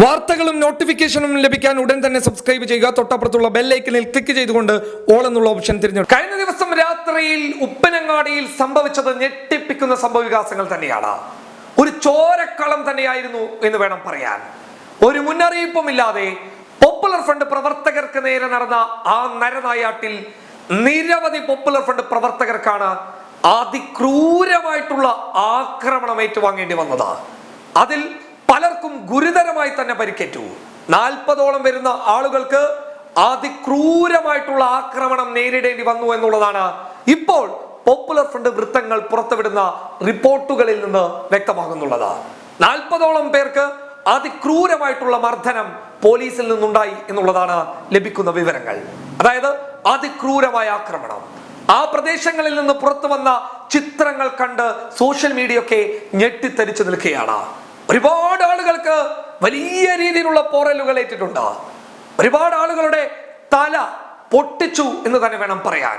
വാർത്തകളും നോട്ടിഫിക്കേഷനും ലഭിക്കാൻ ഉടൻ തന്നെ സബ്സ്ക്രൈബ് ചെയ്യുക. തൊട്ടപ്പുറത്തുള്ള ബെല്ലൈക്കനിൽ ക്ലിക്ക് ചെയ്തുകൊണ്ട് ഓൾ എന്നുള്ള ഓപ്ഷൻ തിരഞ്ഞെടുക്കും കഴിഞ്ഞ ദിവസം രാത്രിയിൽ ഉപ്പനങ്ങാടിയിൽ സംഭവിച്ചത് ഞെട്ടിപ്പിക്കുന്ന സംഭവ വികാസങ്ങൾ തന്നെയാണ്. ഒരു ചോരക്കളം തന്നെയായിരുന്നു എന്ന് വേണം പറയാൻ. ഒരു മുന്നറിയിപ്പുമില്ലാതെ പോപ്പുലർ ഫ്രണ്ട് പ്രവർത്തകർക്ക് നേരെ നടന്ന ആ നരനായാട്ടിൽ നിരവധി പോപ്പുലർ ഫ്രണ്ട് പ്രവർത്തകർക്കാണ് അതിക്രൂരമായിട്ടുള്ള ആക്രമണം ഏറ്റുവാങ്ങേണ്ടി വന്നത്. അതിൽ പലർക്കും ഗുരുതരമായി തന്നെ പരിക്കേറ്റു. നാൽപ്പതോളം വരുന്ന ആളുകൾക്ക് അതിക്രൂരമായിട്ടുള്ള ആക്രമണം നേരിടേണ്ടി വന്നു എന്നുള്ളതാണ് ഇപ്പോൾ പോപ്പുലർ ഫ്രണ്ട് വൃത്തങ്ങൾ പുറത്തുവിടുന്ന റിപ്പോർട്ടുകളിൽ നിന്ന് വ്യക്തമാകുന്നുള്ളത്. നാൽപ്പതോളം പേർക്ക് അതിക്രൂരമായിട്ടുള്ള മർദ്ദനം പോലീസിൽ നിന്നുണ്ടായി എന്നുള്ളതാണ് ലഭിക്കുന്ന വിവരങ്ങൾ. അതായത് അതിക്രൂരമായ ആക്രമണം. ആ പ്രദേശങ്ങളിൽ നിന്ന് പുറത്തു വന്ന ചിത്രങ്ങൾ കണ്ട് സോഷ്യൽ മീഡിയ ഒക്കെ ഞെട്ടിത്തരിച്ചു നിൽക്കുകയാണ്. ഒരുപാട് ആളുകൾക്ക് വലിയ രീതിയിലുള്ള പോറലുകൾ ഏറ്റിട്ടുണ്ട്. ഒരുപാട് ആളുകളുടെ തല പൊട്ടിച്ചു എന്ന് തന്നെ വേണം പറയാൻ.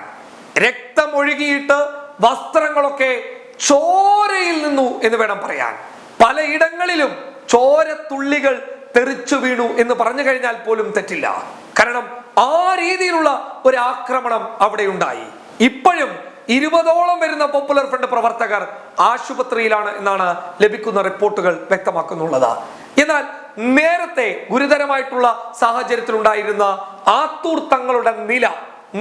രക്തം ഒഴുകിയിട്ട് വസ്ത്രങ്ങളൊക്കെ ചോരയിൽ നിന്നു എന്ന് വേണം പറയാൻ. പലയിടങ്ങളിലും ചോരത്തുള്ളികൾ തെറിച്ചു വീണു എന്ന് പറഞ്ഞു കഴിഞ്ഞാൽ പോലും തെറ്റില്ല. കാരണം ആ രീതിയിലുള്ള ഒരു ആക്രമണം അവിടെ ഉണ്ടായി. ഇപ്പോഴും ഇരുപതോളം വരുന്ന പോപ്പുലർ ഫ്രണ്ട് പ്രവർത്തകർ ആശുപത്രിയിലാണ് എന്നാണ് ലഭിക്കുന്ന റിപ്പോർട്ടുകൾ വ്യക്തമാക്കുന്നുള്ളത്. എന്നാൽ നേരത്തെ ഗുരുതരമായിട്ടുള്ള സാഹചര്യത്തിലുണ്ടായിരുന്ന ആത്തൂർ തങ്ങളുടെ നില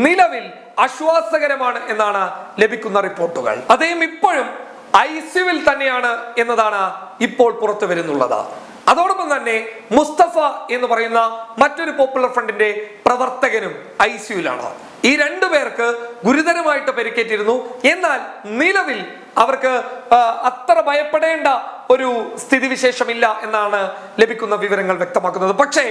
നിലവിൽ ആശ്വാസകരമാണ് എന്നാണ് ലഭിക്കുന്ന റിപ്പോർട്ടുകൾ. അദ്ദേഹം ഇപ്പോഴും ഐ സിയുവിൽ തന്നെയാണ് എന്നതാണ് ഇപ്പോൾ പുറത്തു വരുന്നുള്ളത്. അതോടൊപ്പം തന്നെ മുസ്തഫ എന്ന് പറയുന്ന മറ്റൊരു പോപ്പുലർ ഫ്രണ്ടിന്റെ പ്രവർത്തകനും ഐ സിയുലാണ് ഈ രണ്ടു പേർക്ക് ഗുരുതരമായിട്ട് പരിക്കേറ്റിരുന്നു. എന്നാൽ നിലവിൽ അവർക്ക് അത്ര ഭയപ്പെടേണ്ട ഒരു സ്ഥിതിവിശേഷമില്ല എന്നാണ് ലഭിക്കുന്ന വിവരങ്ങൾ വ്യക്തമാക്കുന്നത്. പക്ഷേ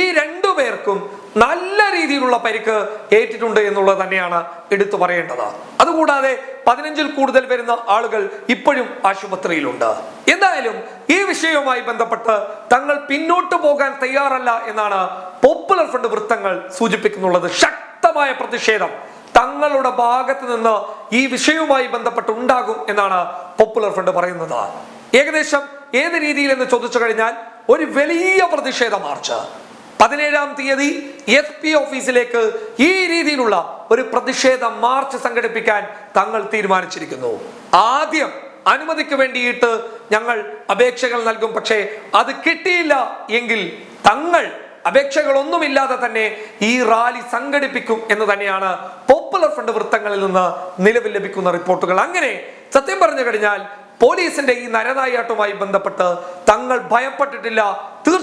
ഈ രണ്ടു പേർക്കും നല്ല രീതിയിലുള്ള പരിക്ക് ഏറ്റിട്ടുണ്ട് എന്നുള്ളത് തന്നെയാണ് എടുത്തു പറയേണ്ടത്. അതുകൂടാതെ പതിനഞ്ചിൽ കൂടുതൽ വരുന്ന ആളുകൾ ഇപ്പോഴും ആശുപത്രിയിലുണ്ട്. എന്തായാലും ഈ വിഷയവുമായി ബന്ധപ്പെട്ട് തങ്ങൾ പിന്നോട്ട് പോകാൻ തയ്യാറല്ല എന്നാണ് പോപ്പുലർ ഫ്രണ്ട് വൃത്തങ്ങൾ സൂചിപ്പിക്കുന്നുള്ളത്. ശക്തമായ പ്രതിഷേധം തങ്ങളുടെ ഭാഗത്ത് നിന്ന് ഈ വിഷയവുമായി ബന്ധപ്പെട്ട് ഉണ്ടാകും എന്നാണ് പോപ്പുലർ ഫ്രണ്ട് പറയുന്നത്. ഏകദേശം ഏത് രീതിയിൽ എന്ന് ചോദിച്ചു കഴിഞ്ഞാൽ ഒരു വലിയ പ്രതിഷേധ മാർച്ച്. പതിനേഴാം തീയതി എസ് പി ഓഫീസിലേക്ക് ഈ രീതിയിലുള്ള ഒരു പ്രതിഷേധ മാർച്ച് സംഘടിപ്പിക്കാൻ തങ്ങൾ തീരുമാനിച്ചിരിക്കുന്നു. ആദ്യം അനുമതിക്ക് വേണ്ടിയിട്ട് ഞങ്ങൾ അപേക്ഷകൾ നൽകും പക്ഷേ അത് കിട്ടിയില്ല എങ്കിൽ തങ്ങൾ അപേക്ഷകളൊന്നുമില്ലാതെ തന്നെ ഈ റാലി സംഘടിപ്പിക്കും എന്ന് തന്നെയാണ് പോപ്പുലർ ഫ്രണ്ട് വൃത്തങ്ങളിൽ നിന്ന് നിലവിൽ ലഭിക്കുന്ന റിപ്പോർട്ടുകൾ. അങ്ങനെ സത്യം പറഞ്ഞു കഴിഞ്ഞാൽ പോലീസിന്റെ ഈ നരനായാട്ടുമായി ബന്ധപ്പെട്ട് തങ്ങൾ ഭയപ്പെട്ടിട്ടില്ല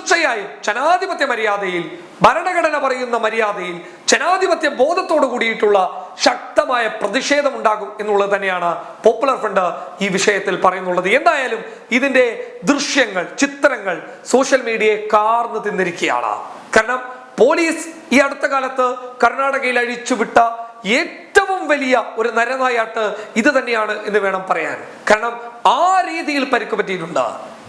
തീർച്ചയായും ജനാധിപത്യ മര്യാദയിൽ ഭരണഘടന പറയുന്ന മര്യാദയിൽ ജനാധിപത്യ ബോധത്തോടു കൂടിയിട്ടുള്ള ശക്തമായ പ്രതിഷേധം ഉണ്ടാകും എന്നുള്ളത് തന്നെയാണ് പോപ്പുലർ ഫ്രണ്ട് ഈ വിഷയത്തിൽ പറയുന്നുള്ളത്. എന്തായാലും ഇതിന്റെ ദൃശ്യങ്ങൾ ചിത്രങ്ങൾ സോഷ്യൽ മീഡിയയെ കാർന്നു തിന്നിരിക്കുകയാണ്. കാരണം പോലീസ് ഈ അടുത്ത കാലത്ത് കർണാടകയിൽ അഴിച്ചുവിട്ട ഏറ്റവും വലിയ ഒരു നരനായാട്ട് ഇത് തന്നെയാണ് എന്ന് വേണം പറയാൻ. കാരണം ആ രീതിയിൽ പരിക്ക് പറ്റിയിട്ടുണ്ട്.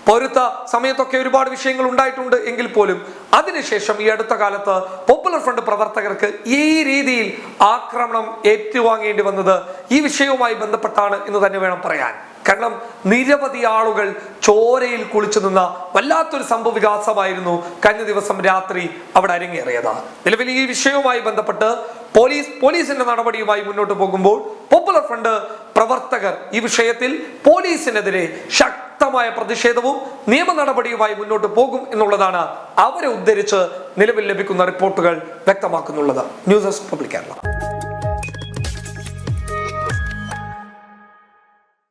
പൗരത്വ സമയത്തൊക്കെ ഒരുപാട് വിഷയങ്ങൾ ഉണ്ടായിട്ടുണ്ട് എങ്കിൽ പോലും അതിനുശേഷം ഈ അടുത്ത കാലത്ത് പോപ്പുലർ ഫ്രണ്ട് പ്രവർത്തകർക്ക് ഈ രീതിയിൽ ആക്രമണം ഏറ്റുവാങ്ങേണ്ടി വന്നത് ഈ വിഷയവുമായി ബന്ധപ്പെട്ടാണ് എന്ന് തന്നെ വേണം പറയാൻ. കാരണം നിരവധി ആളുകൾ ചോരയിൽ കുളിച്ചു നിന്ന വല്ലാത്തൊരു സംഭവ വികാസമായിരുന്നു കഴിഞ്ഞ ദിവസം രാത്രി അവിടെ അരങ്ങേറിയത്. നിലവിൽ ഈ വിഷയവുമായി ബന്ധപ്പെട്ട് പോലീസ് പോലീസിന്റെ നടപടിയുമായി മുന്നോട്ട് പോകുമ്പോൾ പോപ്പുലർ ഫ്രണ്ട് പ്രവർത്തകർ ഈ വിഷയത്തിൽ പോലീസിനെതിരെ ശക്തമായ പ്രതിഷേധവും നിയമ നടപടിയുമായി മുന്നോട്ട് പോകും എന്നുള്ളതാണ് അവരെ ഉദ്ധരിച്ച് നിലവിൽ ലഭിക്കുന്ന റിപ്പോർട്ടുകൾ വ്യക്തമാക്കുന്നുള്ളത്. News desk public Kerala.